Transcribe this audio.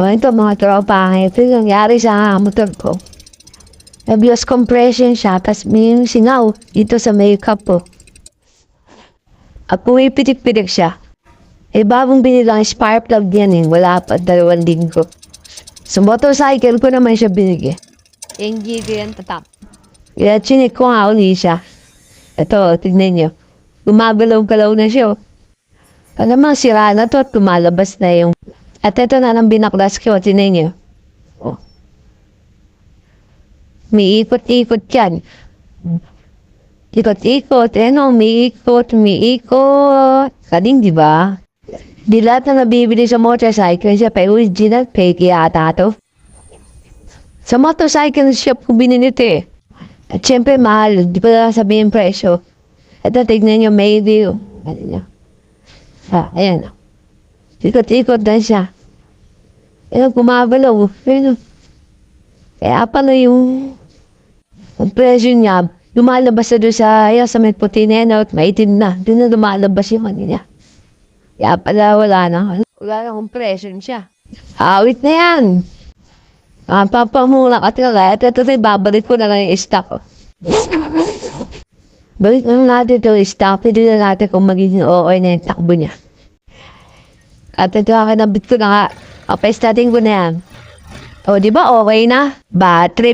O, ito mga tropa, ito yung nangyari sa motor ko. Abuse compression siya, tapos may yung singaw dito sa makeup po. At pumipitik-pitik siya. Eh, bagong binilang spark plug yan eh. Wala pa dalawang linggo. Sa motorcycle ko naman siya binigay. Hindi ko yan tatap. Kaya chinik ko nga uli siya. Ito, tignan niyo. Gumagalaw-galaw na siya. oh. Alam mo, sira na to at tumalabas na yung... At ito na nang binaklas ko, tignan niyo. Oh. May ikot-ikot yan. Ikot-ikot, ano, may ikot, may ikot. Kaling, di ba? Di lahat na nabibili sa motorcycle siya pa original fake yata to. Sa motorcycle shop ko binili ito eh. At syempre mahal, di pa sabihin presyo. Ito, tignan nyo, may view. Ano nyo? Ah, ayan. Ikot-ikot na siya. Ayan, kumabalaw. Ayan. Kaya pala yung ang presyo niya, lumalabas doon sa, sa may puti na maitim na. Doon na lumalabas yung ano na. Wala presyo siya. Awit na yan. Ah, papamula ka talaga. At ito rin, babalik ko na lang yung stock. Balik na natin ito yung stock. Pwede na natin kung magiging okay na yung takbo niya. At ito, kinabit ko na nga. Okay, starting ko na yan. O, di ba okay na? Battery